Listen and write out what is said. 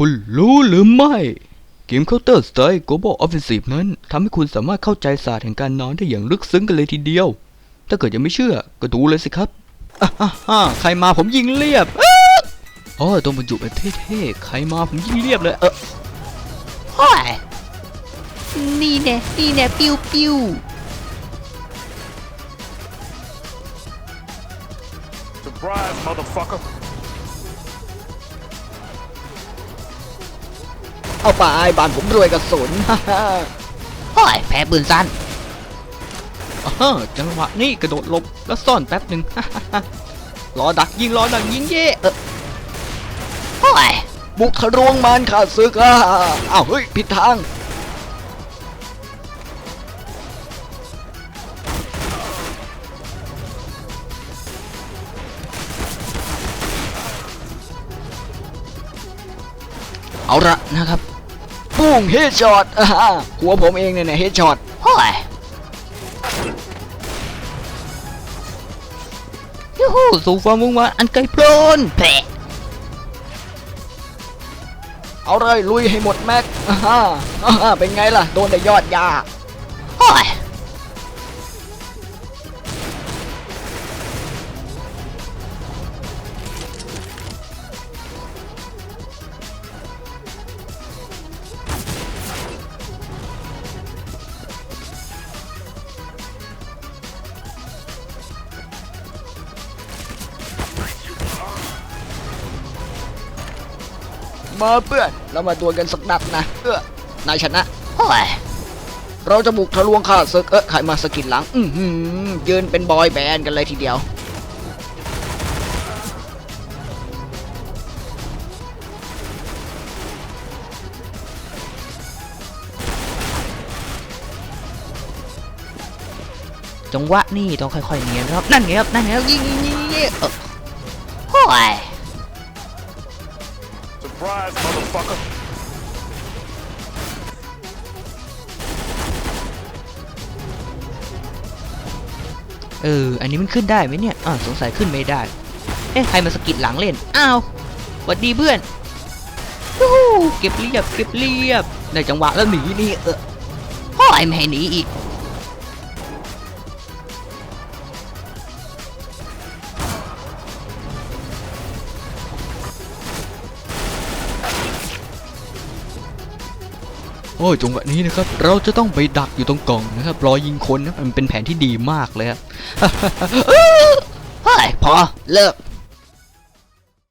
คุณรู้หรือไม่ เกม Counter Strike Global Offensive นั้นทำให้คุณสามารถเข้าใจศาสตร์แห่งการนอนได้อย่างลึกซึ้งกันเลยทีเดียว ถ้าเกิดยังไม่เชื่อ ก็ดูเลยสิครับอ่าฮ่าฮ่าใครมาผมยิงเรียบอ๋อต้องบรรจุแบบเท่ๆ ใครมาผมยิงเรียบเลย เออโอ้ยนี่แน่นี่แน่ปิ้วปิ้ว เอาไปบ้านผมรวยกระสุนฮ่าฮ่าโอ้ยแพ้ปืนสั้นอ่าจังหวะนี้กระโดดหลบแล้วซ่อนแป๊บหนึ่งฮ่าฮ่าฮ่ารอดักยิงรอดักยิงเย่เออโอ้ยบุกทะลวงมารขาดศึกอะอ้าวเฮ้ยผิดทางเอาละนะครับ ปุ้งเฮดช็อตอ่าหัวผมเองเนี่ยนะเฮดช็อตโอ้ยยูฮูสู่ความมุ่งมั่นอันไกลโพลนแผลเอาเลยลุยให้หมดแม็กอ่าฮ่าเป็นไงล่ะ โดนแต่ยอดยาโอ้ย มาเพื่อนเรามาดวลกันสักนัดนะเออนายชนะโอ้ยเราจะบุกทะลวงข้าศึกเออใครมาสะกิดหลัง อือหือยืนเป็นบอยแบนด์กันเลยทีเดียว จังหวะนี่ต้องค่อยๆเนียนครับ นั่นไงครับ นั่นไงครับยิงยิงยิงยิงเออโอ้ย Surprise, motherfucker. เออ อันนี้มันขึ้นได้ไหมเนี่ย อ่าสงสัยขึ้นไม่ได้ เอ๊ะ ใครมาสกิดหลังเล่น อ้าวหวัดดีเพื่อนยูฮูเก็บเรียบ เก็บเรียบ ในจังหวะแล้วหนีนี่ เออโอ้ยไม่ให้หนีอีก โอ้ยจังหวะนี้นะครับเราจะต้องไปดักอยู่ตรงกล่องนะครับรอยิงคนนะมันเป็นแผนที่ดีมากเลยครับเฮ้ยพอเลิก